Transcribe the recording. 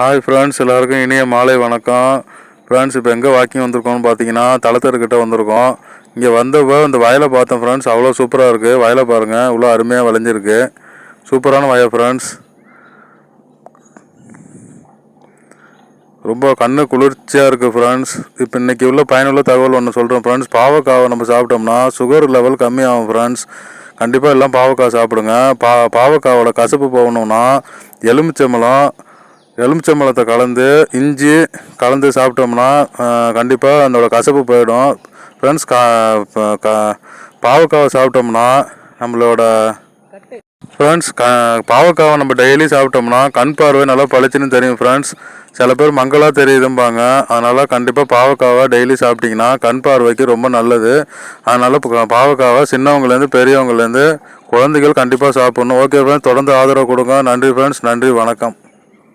Hi friends எல்லாருக்கும் இனிய மாலை வணக்கம். ஃப்ரெண்ட்ஸ் இப்போ எங்கே வாக்கிங் வந்திருக்கோம்னு பார்த்தீங்கன்னா தளத்தர்கிட்ட வந்திருக்கோம். இங்கே வந்தப்போ இந்த வயலை பார்த்தோம் ஃப்ரெண்ட்ஸ் அவ்வளோ சூப்பராக இருக்குது வயலை பாருங்கள் இவ்வளோ அருமையாக விளைஞ்சிருக்கு. சூப்பரான வயல் ஃப்ரெண்ட்ஸ் ரொம்ப கண்ணு குளிர்ச்சியாக இருக்குது ஃப்ரெண்ட்ஸ் இப்போ இன்றைக்கி உள்ள பயனுள்ள தகவல் ஒன்று சொல்கிறோம் ஃப்ரெண்ட்ஸ் பாவக்காவை நம்ம சாப்பிட்டோம்னா சுகர் லெவல் கம்மியாகும் ஃப்ரெண்ட்ஸ் கண்டிப்பாக எல்லாம் பாவக்காய் சாப்பிடுங்க. பா பாவக்காவோட கசப்பு போகணும்னா எலுமிச்சம்பழம் எலுமிச்சம்பழத்தை கலந்து இஞ்சி கலந்து சாப்பிட்டோம்னா கண்டிப்பாக அதோட கசப்பு போயிடும். ஃப்ரெண்ட்ஸ் கா பாவக்காவை சாப்பிட்டோம்னா நம்மளோட ஃப்ரெண்ட்ஸ் க பாவக்காவை நம்ம டெய்லி சாப்பிட்டோம்னா கண் பார்வை நல்லா பளிச்சுன்னு தெரியும் ஃப்ரெண்ட்ஸ் சில பேர் மங்களாக தெரியுதும்பாங்க. அதனால் கண்டிப்பாக பாவக்காவை டெய்லி சாப்பிட்டிங்கன்னா கண் பார்வைக்கு ரொம்ப நல்லது. அதனால் பாவக்காவை சின்னவங்கலேருந்து பெரியவங்கலேருந்து குழந்தைகள் கண்டிப்பாக சாப்பிட்ணும். ஓகே ஃப்ரெண்ட்ஸ் தொடர்ந்து ஆதரவு கொடுங்க. நன்றி ஃப்ரெண்ட்ஸ் நன்றி வணக்கம்.